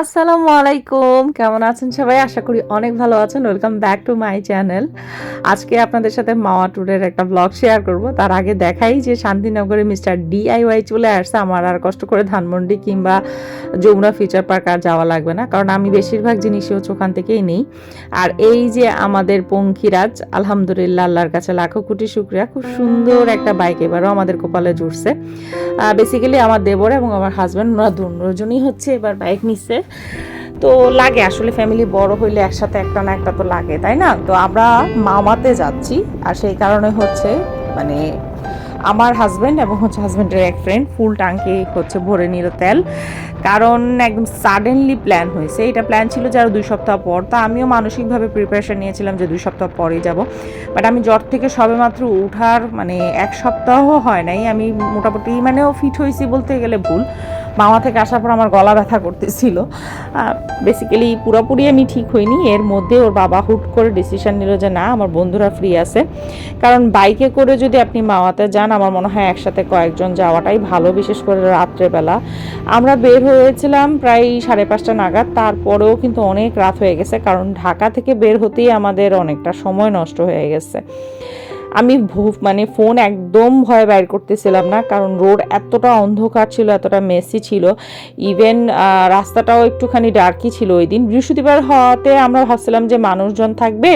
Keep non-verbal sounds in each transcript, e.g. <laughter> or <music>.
আসসালামু আলাইকুম। কেমন আছেন সবাই? আশা করি অনেক ভালো আছেন। Welcome back to my channel আজকে আপনাদের সাথে মাওয়া ট্যুরের একটা ব্লগ শেয়ার করব। তার আগে দেখাই যে শান্তিনগরে মিস্টার ডিআইওয়াই চলে আসছে। আমার আর কষ্ট করে ধানমন্ডি কিংবা যমুনা ফিউচার পার্ক আর যাওয়া লাগবে না। কারণ আমি বেশিরভাগ জিনিসই হচ্ছে ওখান থেকেই নিই। আর এই যে আমাদের পঙ্খিরাজ, আলহামদুলিল্লাহ, আল্লাহর কাছে লাখো কোটি শুক্রিয়া। খুব সুন্দর একটা বাইক এবারও আমাদের কপালে জুড়ছে। বেসিক্যালি আমার দেবর এবং আমার হাজব্যান্ড ওরা দুজনই হচ্ছে এবার বাইক নিচ্ছে। তো লাগে, আসলে ফ্যামিলি বড় হইলে একসাথে একটা না একটা তো লাগে, তাই না? তো আমরা মামাতে যাচ্ছি, আর সেই কারণে হচ্ছে মানে আমার হাজব্যান্ড এবং হচ্ছে হাজব্যান্ডের এক ফ্রেন্ড ফুল টাঙ্কি হচ্ছে ভরে নিল তেল। কারণ একদম সাডেনলি প্ল্যান হয়েছে। এটা প্ল্যান ছিল যে আরও দুই সপ্তাহ পর। তা আমিও মানসিকভাবে প্রিপারেশন নিয়েছিলাম যে দুই সপ্তাহ পরেই যাব। বাট আমি জ্বর থেকে সবেমাত্র উঠার মানে এক সপ্তাহ হয় নাই। আমি মোটামুটি মানেও ফিট হয়েছি বলতে গেলে ভুল। মামা থেকে আসার পর আমার গলা ব্যথা করতেছিল। বেসিক্যালি পুরোপুরি আমি ঠিক হইনি। এর মধ্যে ওর বাবা হুট করে ডিসিশন নিল যে, না, আমার বন্ধুরা ফ্রি আছে। কারণ বাইকে করে যদি আপনি মাওয়াতে যান, আমার মনে হয় একসাথে কয়েকজন যাওয়াটাই ভালো, বিশেষ করে রাত্রেবেলা। আমরা বের হয়েছিলাম প্রায় সাড়ে পাঁচটা নাগাদ। তারপরেও কিন্তু অনেক রাত হয়ে গেছে, কারণ ঢাকা থেকে বের হতেই আমাদের অনেকটা সময় নষ্ট হয়ে গেছে। আমি মানে ফোন একদম ভয়ে বাইর করতেছিলাম না, কারণ রোড এতটা অন্ধকার ছিল, এতটা মেসি ছিল। ইভেন রাস্তাটাও একটুখানি ডার্কই ছিল ওই দিন। বৃহস্পতিবার হওয়াতে আমরা ভাবছিলাম যে মানুষজন থাকবে,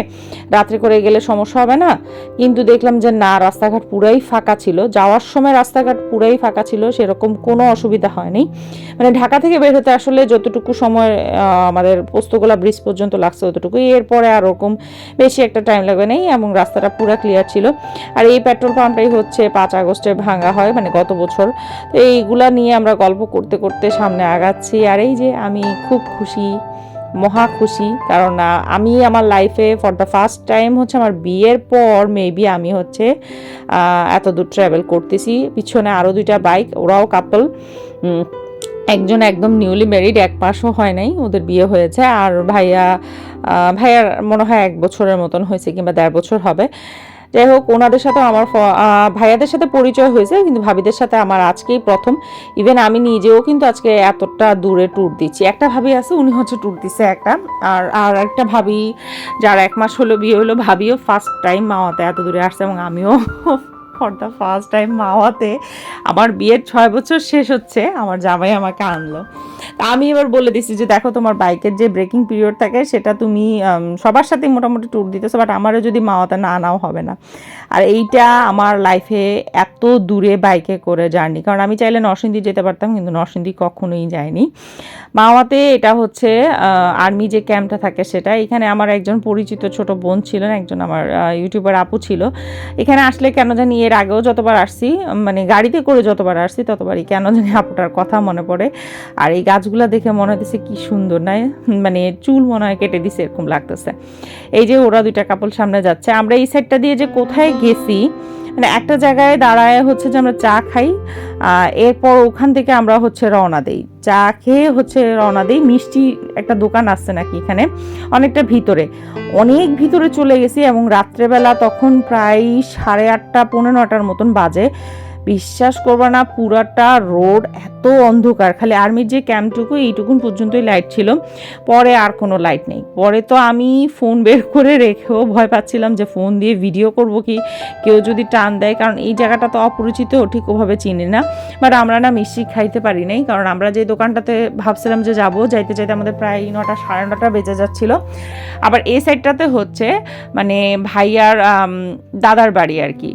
রাত্রে করে গেলে সমস্যা হবে না। কিন্তু দেখলাম যে না, রাস্তাঘাট পুরাই ফাঁকা ছিল। যাওয়ার সময় রাস্তাঘাট পুরাই ফাঁকা ছিল, সেরকম কোনো অসুবিধা হয়নি। মানে ঢাকা থেকে বের হতে আসলে যতটুকু সময় আমাদের পোস্তগোলা ব্রিজ পর্যন্ত লাগছে, ততটুকুই। এরপরে আর ওরকম বেশি একটা টাইম লাগবে নেই এবং রাস্তাটা পুরো ক্লিয়ার ছিল। আর এই পেট্রোল পাম্পটাই হচ্ছে পাঁচ আগস্টে ভাঙা হয় মানে গত বছর। তো এইগুলা নিয়ে আমরা গল্প করতে করতে সামনে আগাচ্ছি। আর এই যে আমি খুব খুশি, মহা খুশি, কারণ আমি আমার লাইফে ফর দ্য ফার্স্ট টাইম হচ্ছে আমার বিয়ের পর মেবি আমি হচ্ছে এত দূর ট্রাভেল করতেছি। পিছনে আরও দুইটা বাইক ওরাও কাপল একজন একদম নিউলি ম্যারিড এক মাসও হয় নাই, ওদের বিয়ে হয়েছে। আর ভাইয়া ভাইয়ার মনে হয় এক বছরের মতন হয়েছে কিংবা দেড় বছর হবে। যাই হোক, ওনাদের সাথে আমার ভাইয়াদের সাথে পরিচয় হয়েছে, কিন্তু ভাবিদের সাথে আমার আজকেই প্রথম। ইভেন আমি নিজেও কিন্তু আজকে এতটা দূরে ট্যুর দিচ্ছি। একটা ভাবি আছে, উনি হচ্ছে ট্যুর দিচ্ছে একটা। আর আর একটা ভাবি, যার এক মাস হলো বিয়ে হলো, ভাবিও ফার্স্ট টাইম মাওয়াতে এত দূরে আসছে এবং আমিও ফর দ্য ফার্স্ট টাইম মাওয়াতে। আমার বিয়ের ছয় বছর শেষ হচ্ছে, আমার জামাই আমাকে আনলো। আমি এবার বলে দিছি যে, দেখো, তোমার বাইকের যে ব্রেকিং পিরিয়ড থাকে, সেটা তুমি সবার সাথে মোটামুটি ট্যুর দিতেছো বাট আমারও যদি মাওয়াতে না, নাও হবে না। আর এইটা আমার লাইফে এত দূরে বাইকে করে জার্নি কারণ আমি চাইলে নরসিংদী যেতে পারতাম, কিন্তু নরসিংদী কখনোই যায়নি মাওয়াতে এটা হচ্ছে আর্মি যে ক্যাম্পটা থাকে সেটা, এখানে আমার একজন পরিচিত ছোট বোন ছিলেন, একজন আমার ইউটিউবার আপু ছিল। এখানে আসলে কেন জানি এর আগেও যতবার আসছি মানে গাড়িতে করে যতবার আসছি, ততবারই কেন জানি আপুটার কথা মনে পড়ে। আর এই গাছগুলো দেখে মনে হতেছে কি সুন্দর না মানে চুল মনে হয় কেটে দিছে, এরকম লাগতেছে। এই যে ওরা দুইটা কাপড় সামনে যাচ্ছে, আমরা এই সাইডটা দিয়ে যে কোথায় গেছি মানে একটা জায়গায় দাঁড়ায় হচ্ছে যে আমরা চা খাই এরপর ওখান থেকে আমরা হচ্ছে রওনা দেই। চা খেয়ে হচ্ছে রওনা দিই, মিষ্টি একটা দোকান আসছে নাকি এখানে, অনেকটা ভিতরে। অনেক ভিতরে চলে গেছি এবং রাত্রেবেলা তখন প্রায় সাড়ে আটটা, পনেরো নটার মতন বাজে। বিশ্বাস করব না, পুরাটা রোড এত অন্ধকার। খালি আর্মির যে ক্যাম্পটুকু, এইটুকুন পর্যন্তই লাইট ছিল। পরে আর কোনো লাইট নেই। পরে তো আমি ফোন বের করে রেখেও ভয় পাচ্ছিলাম যে ফোন দিয়ে ভিডিও করব কি? কেউ যদি টান দেয়, কারণ এই জায়গাটা তো অপরিচিত, ঠিক ওভাবে চিনি না। বাট আমরা না মিষ্টি খাইতে পারি নাই, কারণ আমরা যে দোকানটাতে ভাবছিলাম যে যাব, যাইতে যাইতে আমাদের প্রায় নটা, সাড়ে নটা বেজে যাচ্ছিল। আবার এই সাইডটাতে হচ্ছে মানে ভাইয়ার দাদার বাড়ি আর কি।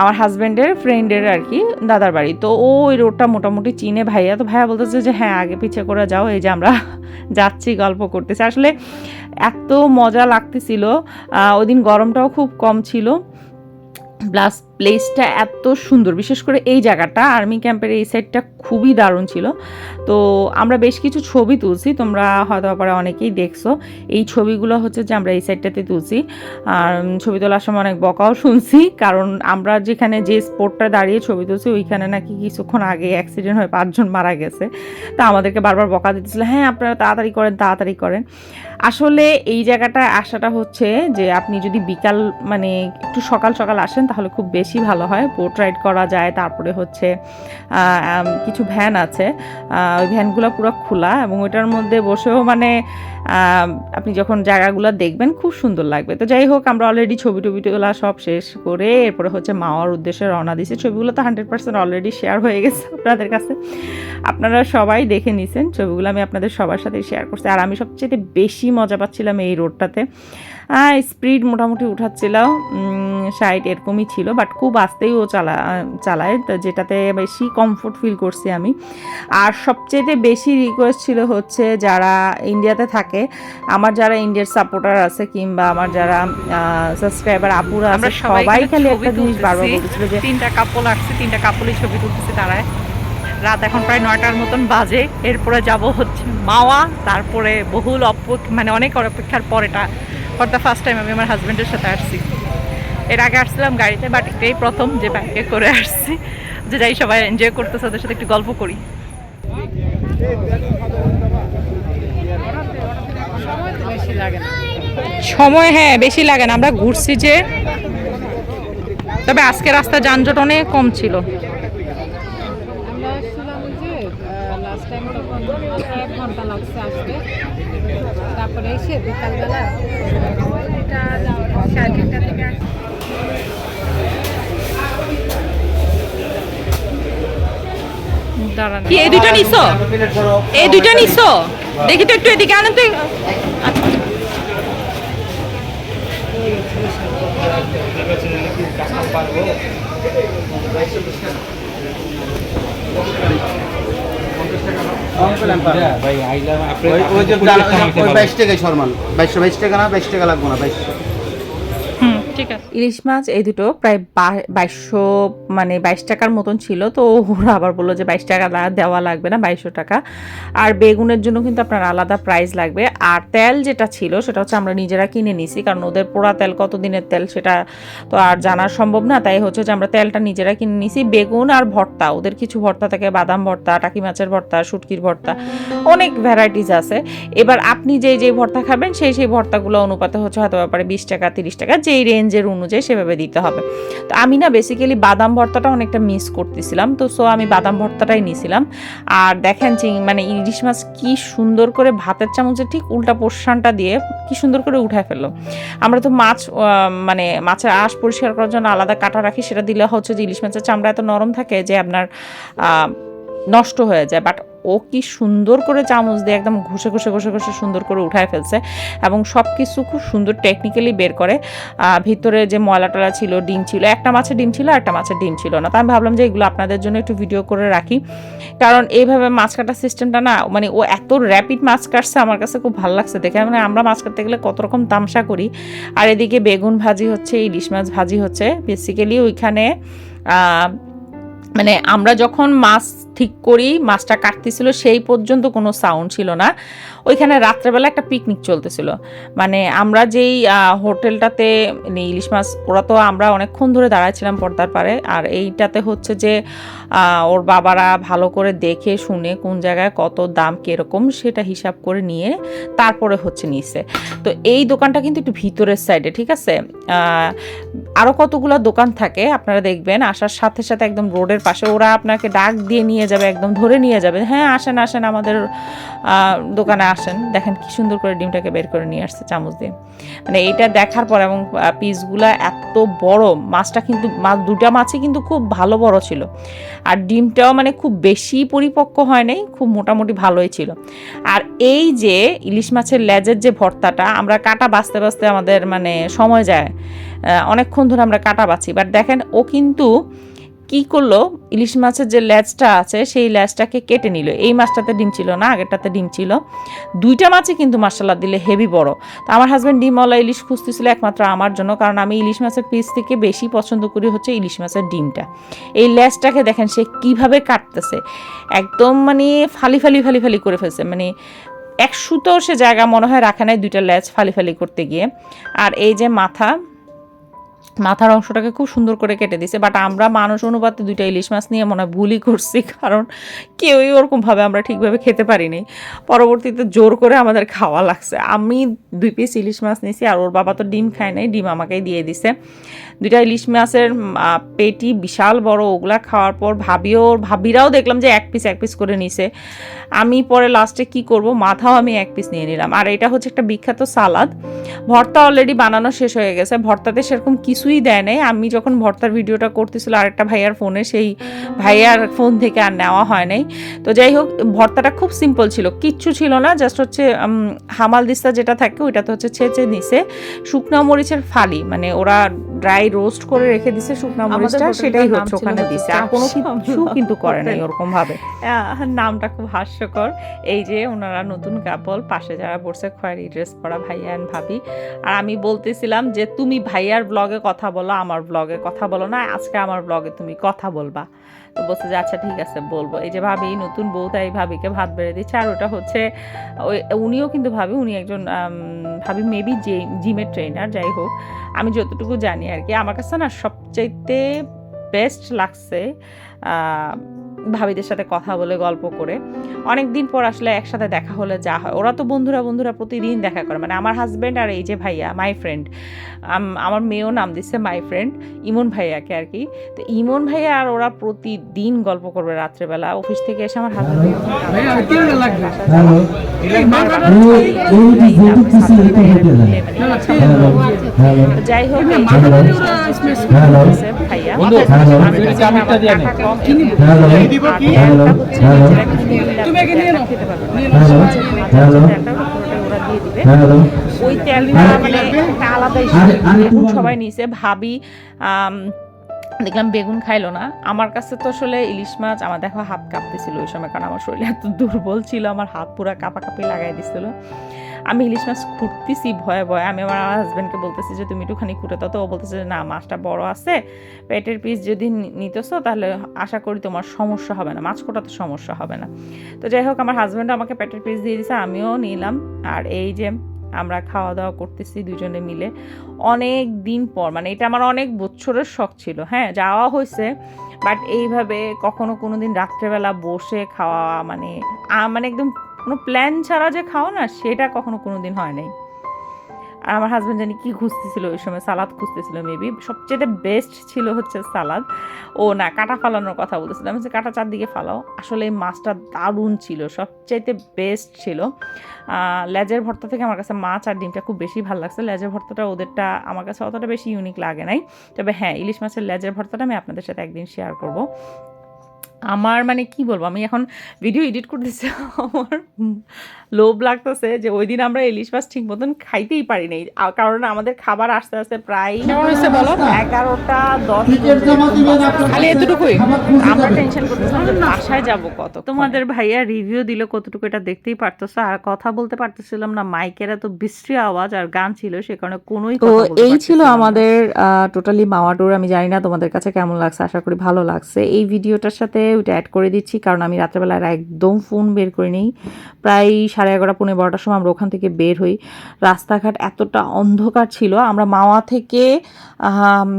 আমার হাজব্যান্ডের ফ্রেন্ডের আর কি, দাদার বাড়ি। তো ও ওই রোডটা মোটামুটি চিনে ভাইয়া। তো ভাইয়া বলতেছে যে হ্যাঁ আগে পিছিয়ে করে যাও, এই যে আমরা <laughs> যাচ্ছি, গল্প করতেছি। আসলে এত মজা লাগতেছিল। ওই দিন গরমটাও খুব কম ছিল। প্লাস প্লেসটা এত সুন্দর। বিশেষ করে এই জায়গাটা আর্মি ক্যাম্পের এই সাইডটা খুবই দারুণ ছিল। তো আমরা বেশ কিছু ছবি তুলছি, তোমরা হয়তো পরে অনেকেই দেখছ। এই ছবিগুলো হচ্ছে যে আমরা এই সাইডটাতে তুলছি। আর ছবি তোলার সময় অনেক বকাও শুনছি, কারণ আমরা যেখানে যে স্পোর্টটা দাঁড়িয়ে ছবি তুলছি, ওইখানে নাকি কিছুক্ষণ আগে অ্যাক্সিডেন্ট হয়ে পাঁচজন মারা গেছে। তা আমাদেরকে বারবার বকা দিতেছিল হ্যাঁ আপনারা তাড়াতাড়ি করেন তাড়াতাড়ি করেন। আসলে এই জায়গাটা আসাটা হচ্ছে যে, আপনি যদি বিকাল মানে একটু সকাল সকাল আসেন, তাহলে খুব বেশি বেশি ভালো হয়। বোট রাইড করা যায়, তারপরে হচ্ছে কিছু ভ্যান আছে। ওই ভ্যানগুলো পুরো খোলা এবং ওইটার মধ্যে বসেও মানে আপনি যখন জায়গাগুলো দেখবেন, খুব সুন্দর লাগবে। তো যাই হোক, আমরা অলরেডি ছবি টবি তোলা সব শেষ করে এরপরে হচ্ছে মাওয়ার উদ্দেশ্যে রওনা দিয়েছি। ছবিগুলো তো হান্ড্রেড পার্সেন্ট অলরেডি শেয়ার হয়ে গেছে আপনাদের কাছে। আপনারা সবাই দেখে নিছেন, ছবিগুলো আমি আপনাদের সবার সাথে শেয়ার করছি। আর আমি সবচেয়ে বেশি মজা পাচ্ছিলাম এই রোডটাতে স্পিড মোটামুটি উঠাচ্ছিল সাইড এরকমই ছিল বাট খুব আস্তেই ও চালা চালায় তো যেটাতে বেশি কমফোর্ট ফিল করছি আমি। আর সবচেয়ে বেশি রিকোয়েস্ট ছিল হচ্ছে যারা ইন্ডিয়াতে থাকে আমার যারা ইন্ডিয়ার সাপোর্টার আছে কিংবা আমার যারা সাবস্ক্রাইবার আপুরা আছে সবাই খালি একটা জিনিস বারবার। বলতেছিল যে তিনটা কাপল আসছে তিনটা কাপলই ছবি তুলতেছে তারায় রাত এখন প্রায় নয়টার মতন বাজে এরপরে যাব হচ্ছে মাওয়া তারপরে বহুল অপেক্ষা মানে অনেক অপেক্ষার পর এটা ফর দ্য ফার্স্ট টাইম আমি আমার হাজব্যান্ডের সাথে আসছি। এর আগে আসছিলাম গাড়িতে বাট এটাই প্রথম যে বাইকে করে আসছি, যে যাই সবাই এনজয় করতেছে, ওদের সাথে একটু গল্প করি। সময় হ্যাঁ বেশি লাগে না। আমরা ঘুরছি যে, তবে আজকে রাস্তা যানজট অনেক কম ছিল। তারপরে এসে বিকালবেলা কি এই দুইটা নিছো? এই দুইটা নিছো? দেখি তো একটু এদিকে আনেন তো। বাইশ টাকাই সরমান বাইশশো বাইশ টাকা না বাইশ টাকা লাগবো না বাইশশো। ইলিশ মাছ এই দুটো প্রায় বাইশশো মানে বাইশ টাকার মতন ছিল, তো ওরা আবার বলল যে বাইশ টাকা দেওয়া লাগবে না, বাইশশো টাকা। আর বেগুনের জন্য কিন্তু আপনার আলাদা প্রাইস লাগবে। আর তেল যেটা ছিল, সেটা হচ্ছে আমরা নিজেরা কিনে নিছি, কারণ ওদের পোড়া তেল কত দিনের তেল সেটা তো আর জানা সম্ভব না, তাই হচ্ছে যে আমরা তেলটা নিজেরা কিনে নিছি। বেগুন আর ভর্তা, ওদের কিছু ভর্তা থাকে, বাদাম ভর্তা, টাকি মাছের ভর্তা, শুটকির ভর্তা, অনেক ভ্যারাইটিস আছে। এবার আপনি যেই যেই ভর্তা খাবেন, সেই সেই ভর্তাগুলো অনুপাতে হচ্ছে হয়তো ব্যাপারে বিশ টাকা, তিরিশ টাকা, যেই রেঞ্জের অনুযায়ী সেভাবে দিতে হবে। তো আমি না বেসিক্যালি বাদাম ভর্তাটা অনেকটা মিস করতেছিলাম। তো সো আমি বাদাম ভর্তাটাই নিয়েছিলাম আর দেখেন চিং মানে ইলিশ মাছ কি সুন্দর করে ভাতের চামচে ঠিক উল্টা পোর্শনটা দিয়ে কি সুন্দর করে উঠায় ফেলল। আমরা তো মাছ মানে মাছের আঁশ পরিষ্কার করার জন্য আলাদা কাটা রাখি, সেটা দিলে হচ্ছে যে ইলিশ মাছের চামড়া এত নরম থাকে যে আপনার নষ্ট হয়ে যায়। বাট ও কি সুন্দর করে চামচ দিয়ে একদম ঘষে ঘষে ঘষে ঘষে সুন্দর করে উঠায় ফেলছে এবং সব কিছু খুব সুন্দর টেকনিক্যালি বের করে। ভিতরে যে ময়লা টলা ছিল, ডিম ছিল, একটা মাছের ডিম ছিল একটা মাছের ডিম ছিল না। তো আমি ভাবলাম যে এগুলো আপনাদের জন্য একটু ভিডিও করে রাখি। কারণ এইভাবে মাছ কাটার সিস্টেমটা না মানে ও এত র্যাপিড মাছ কাটছে, আমার কাছে খুব ভালো লাগছে দেখে। মানে আমরা মাছ কাটতে গেলে কত রকম তামসা করি। আর এদিকে বেগুন ভাজি হচ্ছে, ইলিশ মাছ ভাজি হচ্ছে। বেসিক্যালি ওইখানে মানে আমরা যখন মাছ ঠিক করি মাছটা কাটতেছিল, সেই পর্যন্ত কোনো সাউন্ড ছিল না। ওইখানে রাত্রেবেলা একটা পিকনিক চলতেছিল। মানে আমরা যেই হোটেলটাতে মানে ইলিশ মাছ ওরা তো আমরা অনেকক্ষণ ধরে দাঁড়াচ্ছিলাম পর্দার পারে আর এইটাতে হচ্ছে যে ওর বাবারা ভালো করে দেখে শুনে কোন জায়গায় কত দাম কীরকম সেটা হিসাব করে নিয়ে তারপরে হচ্ছে নিছে। তো এই দোকানটা কিন্তু একটু ভিতরের সাইডে ঠিক আছে? আরও কতগুলো দোকান থাকে আপনারা দেখবেন, আসার সাথে সাথে একদম রোডের পাশে। ওরা আপনাকে ডাক দিয়ে নিয়ে যাবে, একদম ধরে নিয়ে যাবে। হ্যাঁ আসেন আসেন, আমাদের দোকানে আসেন। দেখেন কি সুন্দর করে ডিমটাকে বের করে নিয়ে আসছে চামচ দিয়ে। মানে এইটা দেখার পর এবং পিসগুলা এত বড়, মাছটা কিন্তু, মাছ, দুটা মাছই কিন্তু খুব ভালো বড় ছিল। আর ডিমটাও মানে খুব বেশি পরিপক্ক হয় নাই, খুব মোটামুটি ভালোই ছিল। আর এই যে ইলিশ মাছের লেজের যে ভর্তাটা, আমরা কাটা বাঁচতে বাঁচতে আমাদের মানে সময় যায়। অনেকক্ষণ ধরে আমরা কাটা বাছি বাট দেখেন, ও কিন্তু কি করল? ইলিশ মাছের যে লেজটা আছে, সেই লেজটাকে কেটে নিল। এই মাছটাতে ডিম ছিল না, আগেরটাতে ডিম ছিল। দুইটা মাছই কিন্তু মার্শাল্লাহ দিলে হেভি বড়। তো আমার হাজব্যান্ড ডিমওয়ালা ইলিশ খুঁজতেছিল একমাত্র আমার জন্য, কারণ আমি ইলিশ মাছের পিস থেকে বেশি পছন্দ করি হচ্ছে ইলিশ মাছের ডিমটা। এই লেজটাকে দেখেন সে কীভাবে কাটতেছে। একদম মানে ফালি ফালি ফালি ফালি করে ফেলছে। মানে এক সুতো সে জায়গা মনে হয় রাখা নাই দুইটা লেজ ফালি ফালি করতে গিয়ে। আর এই যে মাথা মাথার অংশটাকে খুব সুন্দর করে কেটে দিছে বাট আমরা মানুষ অনুপাতে দুইটা ইলিশ মাছ নিয়ে মনে হয় ভুলই করছি, কারণ কেউই ওরকমভাবে আমরা ঠিকভাবে খেতে পারিনি। পরবর্তীতে জোর করে আমাদের খাওয়া লাগছে। আমি দুই পিস ইলিশ মাছ নিয়েছি আর ওর বাবা তো ডিম খায় নাই, ডিম আমাকেই দিয়ে দিছে। দুইটা ইলিশ মাছের পেটি বিশাল বড়, ওগুলা খাওয়ার পর ভাবিও, ভাবিরাও দেখলাম যে এক পিস এক পিস করে নিছে। আমি পরে লাস্টে কি করব, মাথাও আমি এক পিস নিয়ে নিলাম। আর এটা হচ্ছে একটা বিখ্যাত সালাদ। ভর্তা অলরেডি বানানো শেষ হয়ে গেছে। ভর্তাতে সেরকম কিছুই দেয় নাই। আমি যখন ভর্তার ভিডিওটা করতেছিল আরেকটা ভাইয়ার ফোনে সেই ভাইয়ার ফোন থেকে আর নেওয়া হয় নাই। তো যাই হোক ভর্তাটা খুব সিম্পল ছিল। কিচ্ছু ছিল না জাস্ট হচ্ছে হামাল দিস্তা যেটা থাকে ওইটা তো হচ্ছে ছেঁচে নিছে। শুকনো মরিচের ফালি মানে ওরা ড্রাই রোস্ট করে রেখে দিছে শুকনো মরিচটা সেটাই হচ্ছে ওখানে দিছে। আর কোনো কিছু কিন্তু করে নাই। ওরকম ভাবে। নামটা খুব হাস্যকর। এই যে ওনারা নতুন কাপল পাশে যারা বসে খয়েরি ড্রেস পরা ভাইয়া অ্যান্ড ভাবি। আর আমি বলতেছিলাম যে তুমি ভাইয়ার ব্লগে কথা বলো, আমার ব্লগে কথা বলো না, আজকে আমার ব্লগে তুমি কথা বলবা। তো বলছে যে আচ্ছা ঠিক আছে, বলব। এই যে ভাবি, নতুন বউ, তাই ভাবিকে ভাত বেড়ে দিচ্ছে, আর ওটা হচ্ছে, ওই, উনিও কিন্তু ভাবি, উনি একজন ভাবি মেবি যে জিমের ট্রেনার যাই হোক, আমি যতটুকু জানি আর কি, আমার কাছে না সবচাইতে বেস্ট লাগছে ভাবিদের সাথে কথা বলে গল্প করে। অনেক দিন পর আসলে একসাথে দেখা হলে যা হয়। ওরা তো বন্ধুরা বন্ধুরা প্রতিদিন দেখা করে। মানে আমার হাজব্যান্ড আর এই যে ভাইয়া মাই ফ্রেন্ড আমার মেয়েও নাম দিচ্ছে মাই ফ্রেন্ড ইমন ভাইয়াকে আর কি। তো ইমন ভাইয়া আর ওরা প্রতিদিন গল্প করবে রাত্রেবেলা। অফিস থেকে এসে আমার হাজব্যান্ড যাই হোক ভাইয়া ওই তেলটা মানে একটা বলো। সবাই নিছে ভাবি দেখলাম বেগুন খাইলো না। আমার কাছে তো আসলে ইলিশ মাছ, আমার দেখো হাত কাঁপতেছিল ওই সময় কারণ আমার শরীর এত দুর্বল ছিল, আমার হাত পুরো কাঁপাকাঁপি লাগাই দিছিল। আমি ইলিশ মাছ খুঁটতেছি ভয়ে ভয়ে। আমি আমার হাজব্যান্ডকে বলতেছি যে, তুমি একটুখানি দাও তো। ও বলতেছে যে, না, মাছটা বড় আছে। পেটের পিস যদি নিতেছো, তাহলে আশা করি তোমার সমস্যা হবে না। মাছ কোটাতে সমস্যা হবে না। তো যাই হোক, আমার হাজব্যান্ড আমাকে পেটের পিস দিয়ে দিছে, আমিও নিলাম। আর এই যে আমরা খাওয়া দাওয়া করতেছি দুজনে মিলে। অনেক দিন পর মানে এটা আমার অনেক বছরের শখ ছিল। হ্যাঁ যাওয়া হয়েছে বাট এইভাবে কখনো কোনো দিন রাত্রেবেলা বসে খাওয়া মানে মানে একদম কোনো প্ল্যান ছাড়া যে খাও না, সেটা কখনো কোনো দিন হয় নাই। আর আমার হাজব্যান্ড জানি কি খুঁজতেছিল ওই সময়? সালাদ খুঁজতেছিল মেবি সবচেয়ে বেস্ট ছিল হচ্ছে সালাদ। ও না, কাটা ফালানোর কথা বলতেছিলাম আমি কাটা চারদিকে ফালাও। আসলে এই মাছটা দারুণ ছিল, সবচাইতে বেস্ট ছিল। লেজের ভর্তা থেকে আমার কাছে মাছ আর ডিমটা খুব বেশি ভালো লাগছে। লেজের ভর্তাটা ওদেরটা আমার কাছে অতটা বেশি ইউনিক লাগে নাই। তবে হ্যাঁ ইলিশ মাছের লেজের ভর্তাটা আমি আপনাদের সাথে একদিন শেয়ার করব। আমার মানে কি বলব আমি এখন ভিডিও এডিট করতেছি আমার লোভ লাগতেছে যে ওই দিন আমরা ইলিশ মাছ ঠিক মতন খাইতেই পারি নাই। কারণ আমাদের খাবার আস্তে আস্তে প্রায় এগারোটা দশ খালি এতটুকুই? আমরা টেনশন করতেছিলাম যে বাসায় যাব কত তোমাদের ভাইয়া রিভিউ দিল কতটুকু এটা দেখতেই পারতেছো আর কথা বলতে পারতেছিলাম না মাইকের এত বিশ্রী আওয়াজ আর গান ছিল সে কারণে কোনোই তো এই ছিল। আমাদের টোটালি মাওয়া ট্যুর আমি জানি না তোমাদের কাছে কেমন লাগছে আশা করি ভালো লাগছে। এই ভিডিওটার সাথে ওইটা অ্যাড করে দিচ্ছি, কারণ আমি রাত্রেবেলা আর একদম ফোন বের করে নিই প্রায় সাড়ে এগারোটা পনেরো বারোটার সময় আমরা ওখান থেকে বের হই। রাস্তাঘাট এতটা অন্ধকার ছিল, আমরা মাওয়া থেকে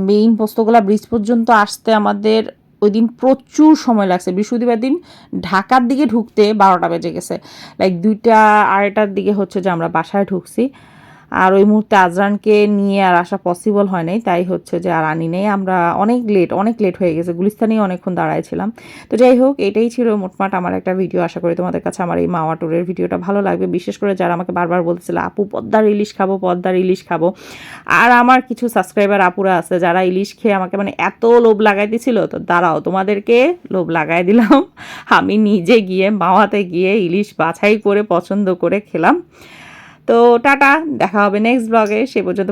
মেইন পোস্তগোলা ব্রিজ পর্যন্ত আসতে আমাদের ওই দিন প্রচুর সময় লাগছে। বৃহস্পতিবার দিন ঢাকার দিকে ঢুকতে বারোটা বেজে গেছে। লাইক দুইটা, আড়াইটার দিকে হচ্ছে যে আমরা বাসায় ঢুকছি। আর ওই মুহূর্তে আজরানকে নিয়ে আর আসা পসিবল হয় নাই। তাই হচ্ছে যে আর আনি নেই। আমরা অনেক লেট অনেক লেট হয়ে গেছে। গুলিস্তানেই অনেকক্ষণ দাঁড়াইছিলাম তো যাই হোক, এটাই ছিল মোটমাট আমার একটা ভিডিও আশা করি তোমাদের কাছে আমার এই মাওয়া ট্যুরের ভিডিওটা ভালো লাগবে। বিশেষ করে যারা আমাকে বারবার বলতেছিল, আপু, পদ্মার ইলিশ খাব, পদ্মার ইলিশ খাব। আর আমার কিছু সাবস্ক্রাইবার আপুরা আছে, যারা ইলিশ খেয়ে আমাকে মানে এত লোভ লাগাইতেছিল, তো দাঁড়াও, তোমাদেরকে লোভ লাগাই দিলাম। আমি নিজে গিয়ে মাওয়াতে গিয়ে ইলিশ বাছাই করে, পছন্দ করে খেলাম। তো টাটা দেখা হবে নেক্সট ব্লগে সে পর্যন্ত